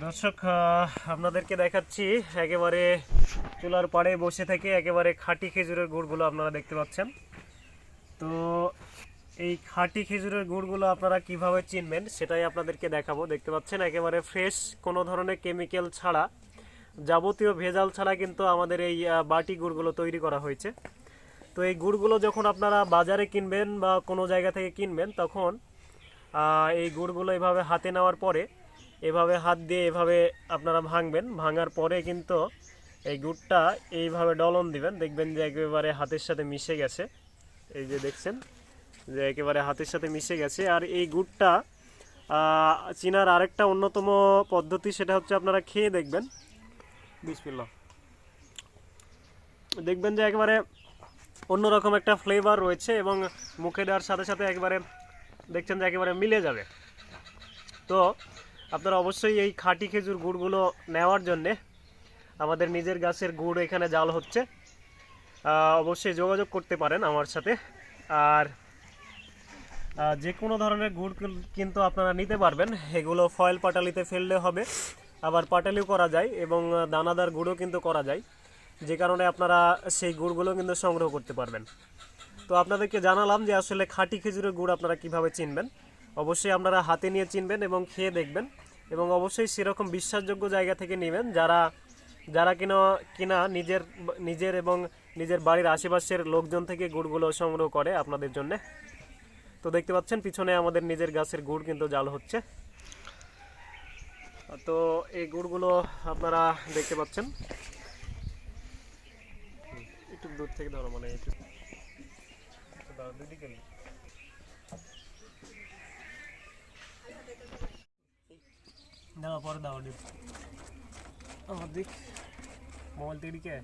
দর্শক আপনাদেরকে দেখাচ্ছি একেবারে চুলার পাড়ে বসে থেকে একেবারে খাঁটি খেজুরের গুড়গুলো আপনারা দেখতে পাচ্ছেন। তো এই খাঁটি খেজুরের গুড়গুলো আপনারা কীভাবে চিনবেন সেটাই আপনাদেরকে দেখাবো। দেখতে পাচ্ছেন, একেবারে ফ্রেশ, কোনো ধরনের কেমিক্যাল ছাড়া, যাবতীয় ভেজাল ছাড়া কিন্তু আমাদের এই বাটি গুড়গুলো তৈরি করা হয়েছে। তো এই গুড়গুলো যখন আপনারা বাজারে কিনবেন বা কোনো জায়গা থেকে কিনবেন, তখন এই গুড়গুলো এভাবে হাতে নেওয়ার পরে এভাবে হাত দিয়ে এভাবে আপনারা ভাঙবেন। ভাঙার পরে কিন্তু এই গুড়টা এইভাবে ডলন দিবেন। দেখবেন যে একেবারে হাতের সাথে মিশে গেছে। এই যে দেখছেন, যে একেবারে হাতের সাথে মিশে গেছে। আর এই গুড়টা চিনার আরেকটা অন্যতম পদ্ধতি সেটা হচ্ছে আপনারা খেয়ে দেখবেন। বিসমিল্লাহ। দেখবেন যে একেবারে অন্যরকম একটা ফ্লেভার রয়েছে এবং মুখে দেওয়ার সাথে সাথে একেবারে দেখছেন যে একেবারে মিলে যাবে। তো আপনারা অবশ্যই এই খাঁটি খেজুর গুড়গুলো নেওয়ার জন্যে আমাদের নিজের গাছের গুড় এখানে জাল হচ্ছে। অবশ্যই যোগাযোগ করতে পারেন আমার সাথে। আর যে কোনো ধরনের গুড় কিন্তু আপনারা নিতে পারবেন। এগুলো ফয়েল পাটালিতে ফেললে হবে। আবার পাটালিও করা যায় এবং দানাদার গুঁড়ও কিন্তু করা যায়। যে কারণে আপনারা সেই গুড়গুলো কিন্তু সংগ্রহ করতে পারবেন। তো আপনাদেরকে জানালাম যে আসলে খাঁটি খেজুরের গুড় আপনারা কীভাবে চিনবেন। অবশ্যই আপনারা হাতে নিয়ে চিনবেন এবং খেয়ে দেখবেন। এবং অবশ্যই সেরকম বিশ্বাসযোগ্য জায়গা থেকে নেবেন যারা যারা কিনা কিনা নিজের নিজের এবং নিজের বাড়ির আশেপাশের লোকজন থেকে গুড়গুলো সংগ্রহ করে আপনাদের জন্য। তো দেখতে পাচ্ছেন, পিছনে আমাদের নিজের গাছের গুড় কিন্তু জাল হচ্ছে। তো এই গুড়গুলো আপনারা দেখতে পাচ্ছেন। একটু দূর থেকে ধরো মানে একটু দুদিকে എന്താ പുറത്താവണ്ട് ആ മോൾ മോലത്തേടിക്കേ